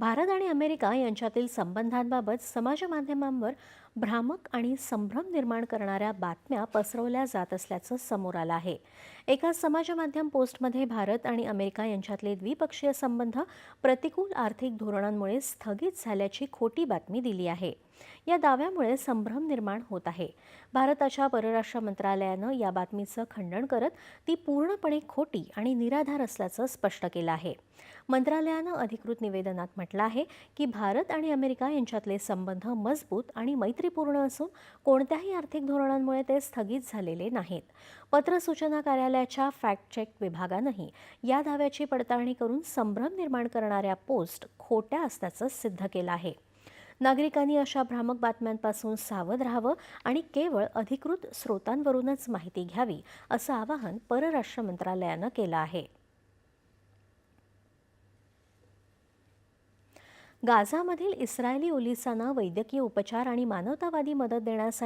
भारत आणि अमेरिका यांच्यातील संबंधांबाबत समाजमाध्यमांवर भ्रामक आणि संभ्रम निर्माण करणाऱ्या बातम्या पसरवल्या जात असल्याचं समोर आलं आहे. एका समाजमाध्यम पोस्टमध्ये भारत आणि अमेरिका यांच्यातले द्विपक्षीय संबंध प्रतिकूल आर्थिक धोरणांमुळे स्थगित झाल्याची खोटी बातमी दिली आहे. या दाव्यामुळे संभ्रम निर्माण होत आहे. भारताच्या परराष्ट्र मंत्रालयानं या बातमीचं खंडन करत ती पूर्णपणे खोटी आणि निराधार असल्याचं स्पष्ट केलं आहे. मंत्रालयानं अधिकृत निवेदनात म्हटलं म्हटलं आहे की भारत आणि अमेरिका यांच्यातले संबंध मजबूत आणि मैत्रीपूर्ण असून कोणत्याही आर्थिक धोरणांमुळे ते स्थगित झालेले नाहीत. पत्र सूचना कार्यालयाच्या फॅक्ट चेक विभागानंही या दाव्याची पडताळणी करून संभ्रम निर्माण करणाऱ्या पोस्ट खोट्या असल्याचं सिद्ध केलं आहे. नागरिकांनी अशा भ्रामक बातम्यांपासून सावध राहावं आणि केवळ अधिकृत स्रोतांवरूनच माहिती घ्यावी असं आवाहन परराष्ट्र मंत्रालयानं केलं आहे. गाझामधील इस्रायली ओलिसांना वैद्यकीय उपचार आणि मानवतावादी मदत देण्यासाठी